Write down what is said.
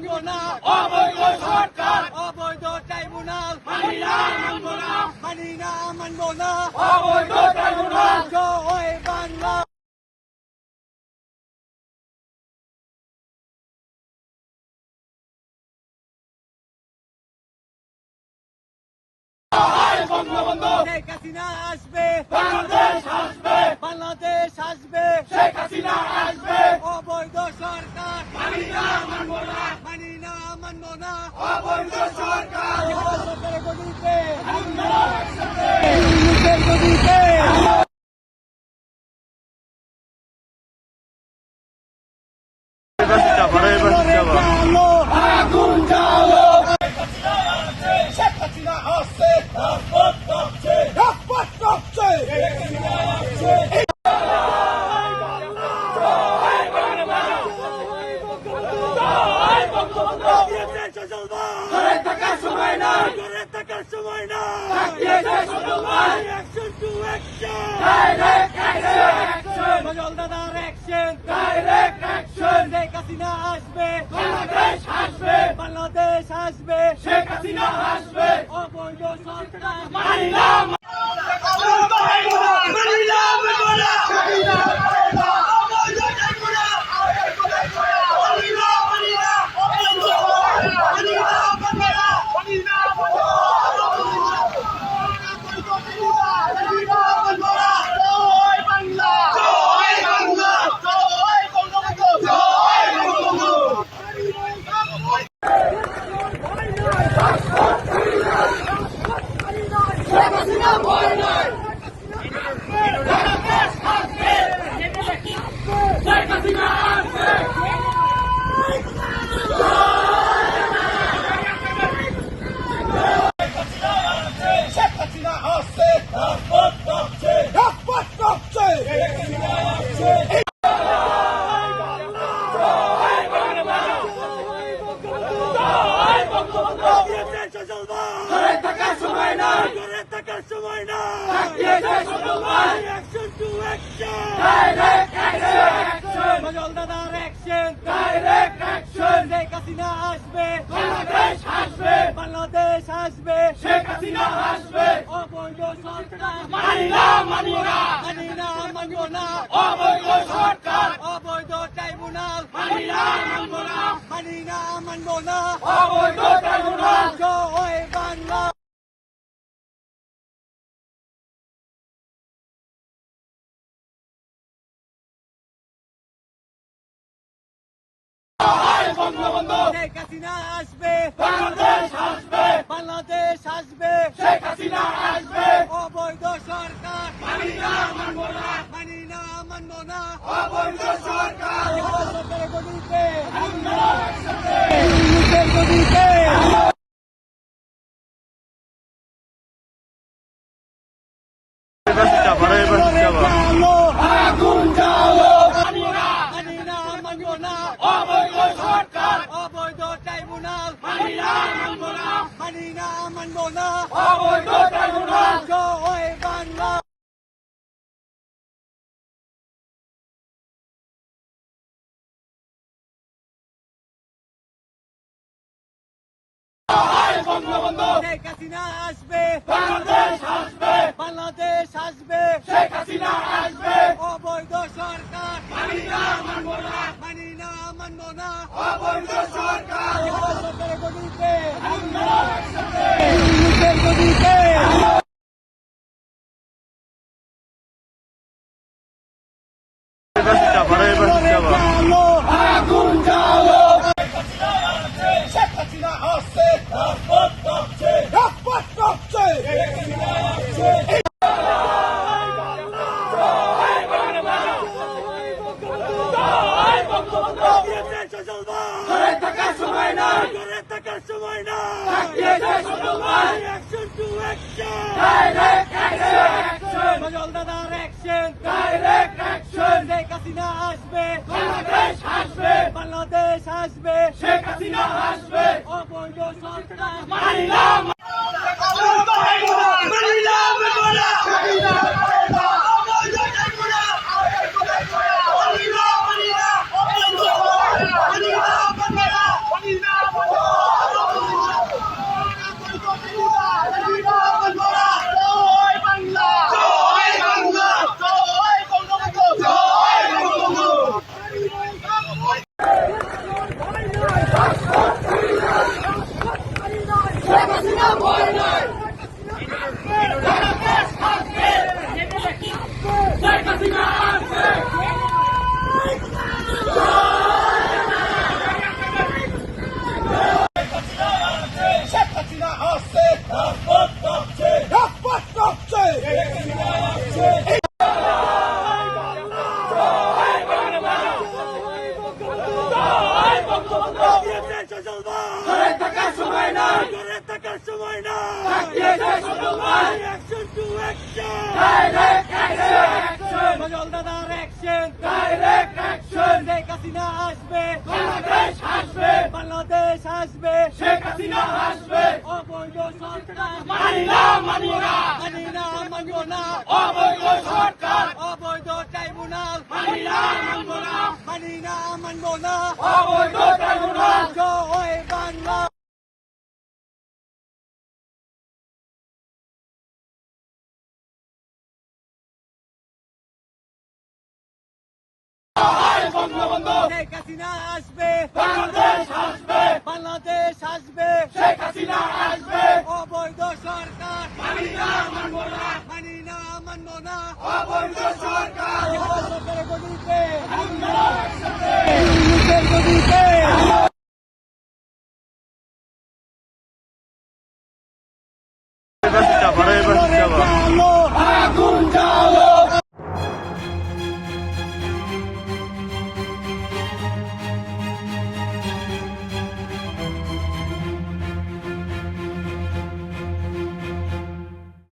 মানব না অবৈধ সরকার। অবৈধ ট্রাইব্যুনাল। মানি না মানব না। মানি না মানব না। অবৈধ ট্রাইব্যুনাল। জয় বাংলা। বঙ্গবন্ধু। শেখ হাসিনা আসবে। বাংলাদেশ আসবে। বাংলাদেশ আসবে। শেখ হাসিনা আসবে অবৈধ সরকার মানি না মানব না মানি না মানব না অবৈধ সরকার। গদিতে ইংলিশের গদিতে চলো আগুন জ্বালো শেখ হাসিনা আসছে রাজপথ কাঁপছে রাজপথ কাঁপছে ঘরে থাকার সময় নাই ঘরে থাকার সময় না দিয়েছে সজল ভাই action to action direct action Sajal দাদার action direct action Sheikh Hasina আসবে! বাংলাদেশ আসবে বাংলাদেশ আসবে শেখ হাসিনা আসবে! অবৈধ সরকার! মানি না মানি না মানি না শেখ হাসিনা আসছে রাজপথ কাঁপছে রাজপথ কাঁপছে ঘরে থাকার সময় নাই ঘরে থাকার সময় না দিয়েছে সজল ভাই action to action direct action Sajal দাদার action direct action Sheikh Hasina আসবে বাংলাদেশ আসবে বাংলাদেশ আসবে শেখ হাসিনা আসবে অবৈধ সরকার মানি না মানি না মানি না মানব না অবৈধ সরকার অবৈধ ট্রাইব্যুনাল মানি না মানব না মানি না মানব না অবৈধ ট্রাইব্যুনাল জয় শেখ হাসিনা আসবে। বাংলাদেশ আসবে। বাংলাদেশ আসবে। শেখ হাসিনা আসবে। অবৈধ সরকার। মানি না মানব না। মানি না মানব না। অবৈধ সরকার। সরকারের গদিতে গদিতে চলো আগুন জ্বালো মানি না মানি না মানব না অবৈধ সরকার অবৈধ ট্রাইব্যুনাল মানি না মানব না হাসিনা আসবে। বাংলাদেশ আসবে। বাংলাদেশ আসবে। শেখ হাসিনা আসবে। অবৈধ সরকার। মানি না মানব না। মানি না মানব না। অবৈধ সরকার। সরকারের গদিতে চলো আগুন জ্বালো শেখ হাসিনা আসছে রাজপথ কাঁপছে রাজপথ কাঁপছে ঘরে থাকার সময় নাই ঘরে থাকার সময় না দিয়েছে সজল ভাই action to action direct action Sajal দাদার action direct action Sheikh Hasina আসবে বাংলাদেশ আসবে। শেখ হাসিনা আসবে। অবৈধ সরকার। নাই। করে থাকার সময় না তাকিয়েছে শুধু ভাই action to action direct action Sajal দাদার action direct action Sheikh Hasina আসবে। বাংলাদেশ হাসবে বাংলাদেশ আসবে। শেখ হাসিনা হাসবে অবৈধ সরকার। মানি না মানব না মানি না। মানব না অবৈধ সরকার। অবৈধ ট্রাইব্যুনাল। মানি না মানব না। মানি না মানব না। অবৈধ ট্রাইব্যুনাল। জয় শেখ হাসিনা আসবে। বাংলাদেশ আসবে। বাংলাদেশ আসবে। শেখ হাসিনা আসবে। অবৈধ সরকার। মানি না মানব না। মানি না মানব না। অবৈধ সরকার।